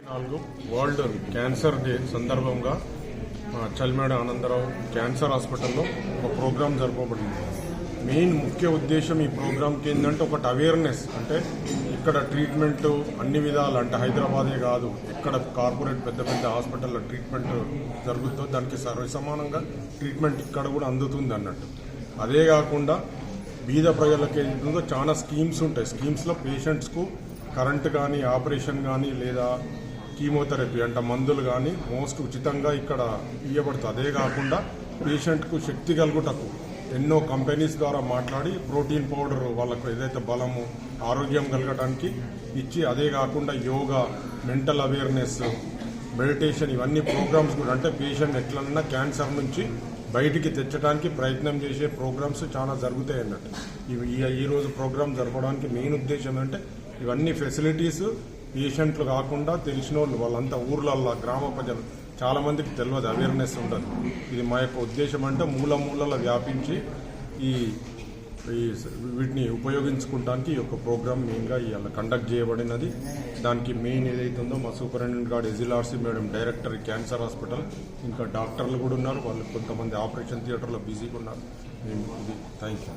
నాలుగు. World cancer day సందర్భంగా Chalmeda Anandarao cancer హాస్పిటల్లో ఒక ప్రోగ్రాం జరపబడింది మెయిన్ ముఖ్య ఉద్దేశం ఈ ప్రోగ్రాంకి ఏంటంటే ఒకటి అవేర్నెస్ అంటే ఇక్కడ ట్రీట్మెంట్ అన్ని విధాలు అంటే హైదరాబాదే కాదు ఇక్కడ కార్పొరేట్ పెద్ద పెద్ద హాస్పిటల్లో ట్రీట్మెంట్ జరుగుతుందో దానికి సర్వ సమానంగా ట్రీట్మెంట్ ఇక్కడ కూడా అందుతుంది అన్నట్టు. అదే కాకుండా బీద ప్రజలకి ఏంటో చాలా స్కీమ్స్ ఉంటాయి. స్కీమ్స్లో పేషెంట్స్కు కరెంట్ కానీ ఆపరేషన్ కానీ లేదా కీమోథెరపీ అంటే మందులు కానీ మోస్ట్ ఉచితంగా ఇక్కడ ఇవ్వబడుతుంది అదే కాకుండా పేషెంట్కు శక్తి కలుగుటకు ఎన్నో కంపెనీస్ ద్వారా మాట్లాడి ప్రోటీన్ పౌడర్ వాళ్ళకు ఏదైతే బలము ఆరోగ్యం కలగటానికి ఇచ్చి అదే కాకుండా యోగా మెంటల్ అవేర్నెస్ మెడిటేషన్ ఇవన్నీ ప్రోగ్రామ్స్ కూడా అంటే పేషెంట్ ఎట్లన్నా క్యాన్సర్ నుంచి బయటికి తెచ్చడానికి ప్రయత్నం చేసే ప్రోగ్రామ్స్ చాలా జరుగుతాయి అన్నట్టు. ఇవి ఈ- ఈ రోజు ప్రోగ్రామ్ జరపడానికి మెయిన్ ఉద్దేశం అంటే ఇవన్నీ ఫెసిలిటీస్ పేషెంట్లు కాకుండా తెలిసిన వాళ్ళు వాళ్ళంతా ఊర్లల్లో గ్రామ ప్రజలు చాలా మందికి తెలియదు అవేర్నెస్ ఉండదు. ఇది మా యొక్క ఉద్దేశం అంటే మూల మూలల వ్యాపించి ఈ ఈ వీటిని ఉపయోగించుకోవడానికి ఈ యొక్క ప్రోగ్రామ్ మెయిన్గా ఇవాళ కండక్ట్ చేయబడినది. దానికి మెయిన్ ఏదైతే ఉందో మా సూపరింటెండెంట్ గారు ఎజిలార్సీ మేడం డైరెక్టర్ క్యాన్సర్ హాస్పిటల్. ఇంకా డాక్టర్లు కూడా ఉన్నారు వాళ్ళు కొంతమంది ఆపరేషన్ థియేటర్లో బిజీగా ఉన్నారు. మేము ఇది థ్యాంక్ యూ